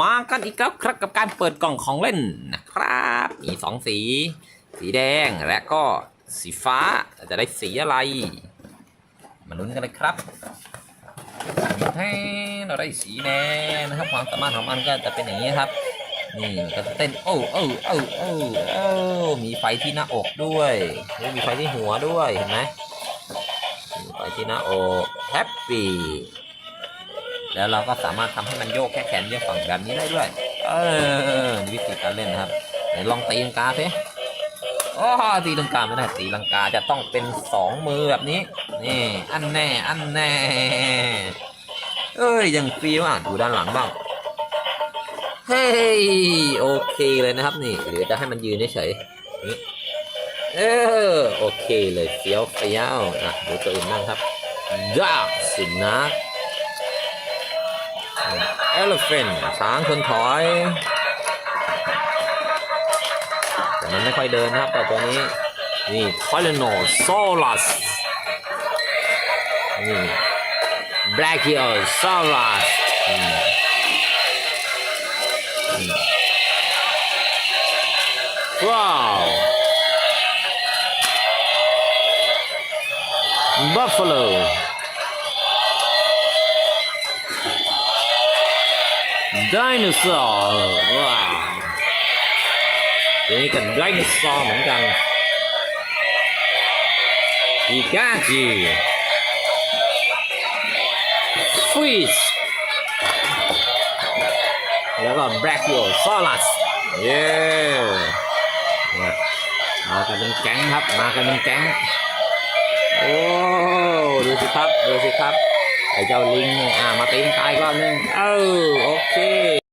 มากันอีกแล้วครับกับการเปิดกล่องของเล่นนะครับ มีสองสี สีแดงและก็สีฟ้าจะได้สีอะไร มาลุ้นกันเลยครับแท้เราได้สีแดงนะครับความสามารถของมันก็จะเป็นอย่างนี้ครับนี่ก็จะเต้นโอ้โอ้โอ้โอ้โอ้มีไฟที่หน้าอกด้วยแล้วมีไฟที่หัวด้วยเห็นไหมไฟที่หน้าอกแฮปปี้ แล้วเราก็สามารถทำให้มันโยกแค่แขนเดียวฝั่งแบบนี้ได้ด้วย เออวิธีการเล่นนะครับไหนลองตีลังกาสิโอ้ตีลังกาไม่ได้ตีลังกาจะต้องเป็นสองมือแบบนี้นี่อันแน่อันแน่เอ้ยยังฟรีว่ะดูด้านหลังบ้างเฮ้ยโอเคเลยนะครับนี่หรือจะให้มันยืนเฉยนี่เออโอเคเลยเฟี้ยวเฟี้ยวอะดูตัวอื่นบ้างครับยากสุนัข elephant ช้างคนถอย แต่มันไม่ค่อยเดินนะครับแต่ตัวนี้ นี่ Tyrannosaurus นี่ Brachiosaurus อืมอืมว้าว Buffalo ไดโนเสาร์ว้าวนี้กับไดโนเสาร์เหมือนกันอีกาจีฟิชแล้วก็แบล็กโยซอลัสเย้มากันเป็นแก๊งครับ มากันเป็นแก๊ง โอ้ ดูสิครับ ดูสิครับ ไอ้เจ้าลิงอ่ามาตีกันตายกรอบนึงเออโอเค